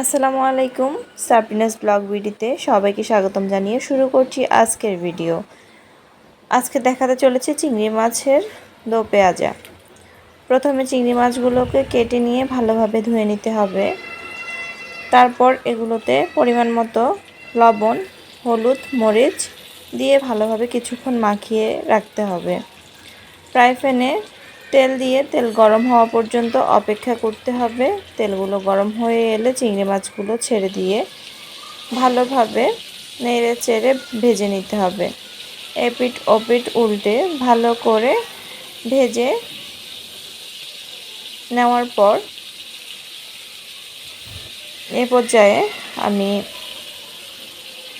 আসসালামু আলাইকুম, সাপিনাস ব্লগ ভিডিওতে সবাইকে স্বাগতম জানিয়ে শুরু করছি আজকের ভিডিও। আজকে দেখাতে চলেছে চিংড়ি মাছের দো পেঁয়াজা। প্রথমে চিংড়ি মাছগুলোকে কেটে নিয়ে ভালোভাবে ধুয়ে নিতে হবে। তারপর এগুলোতে পরিমাণ মতো লবণ, হলুদ, মরিচ দিয়ে ভালোভাবে কিছুক্ষণ মাখিয়ে রাখতে হবে। ফ্রাই প্যানে তেল দিয়ে তেল গরম হওয়া পর্যন্ত অপেক্ষা করতে হবে। তেলগুলো গরম হয়ে এলে চিংড়ি মাছগুলো ছেড়ে দিয়ে ভালোভাবে নেড়ে চেড়ে ভেজে নিতে হবে। এপিট ওপিট উল্টে ভালো করে ভেজে নেওয়ার পর এ পর্যায়ে আমি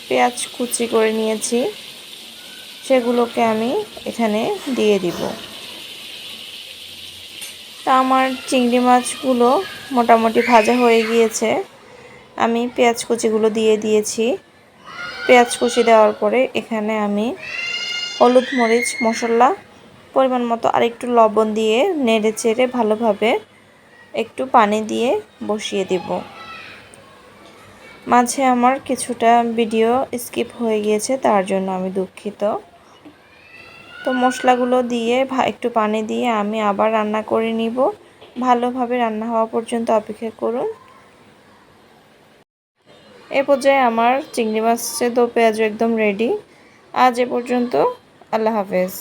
পেঁয়াজ কুচি করে নিয়েছি। সেগুলোকে আমি এখানে দিয়ে দিব। তা আমার চিংড়ি মাছগুলো মোটামুটি ভাজা হয়ে গিয়েছে। আমি পেঁয়াজ কুচিগুলো দিয়ে দিয়েছি। পেঁয়াজ কুচি দেওয়ার পরে এখানে আমি হলুদ মরিচ, মশলা, পরিমাণ মতো আরেকটু লবণ দিয়ে নেড়ে চেড়ে ভালোভাবে একটু পানি দিয়ে বসিয়ে দেব। মাঝে আমার কিছুটা ভিডিও স্কিপ হয়ে গিয়েছে, তার জন্য আমি দুঃখিত। তো মশলাগুলো দিয়ে একটু পানি দিয়ে আমি আবার রান্না করে নিব। ভালোভাবে রান্না হওয়া পর্যন্ত অপেক্ষা করুন। এ পর্যায়ে আমার চিংড়ি মাছের দো পেঁয়াজ একদম রেডি আজ এ পর্যন্ত আল্লাহ হাফেজ।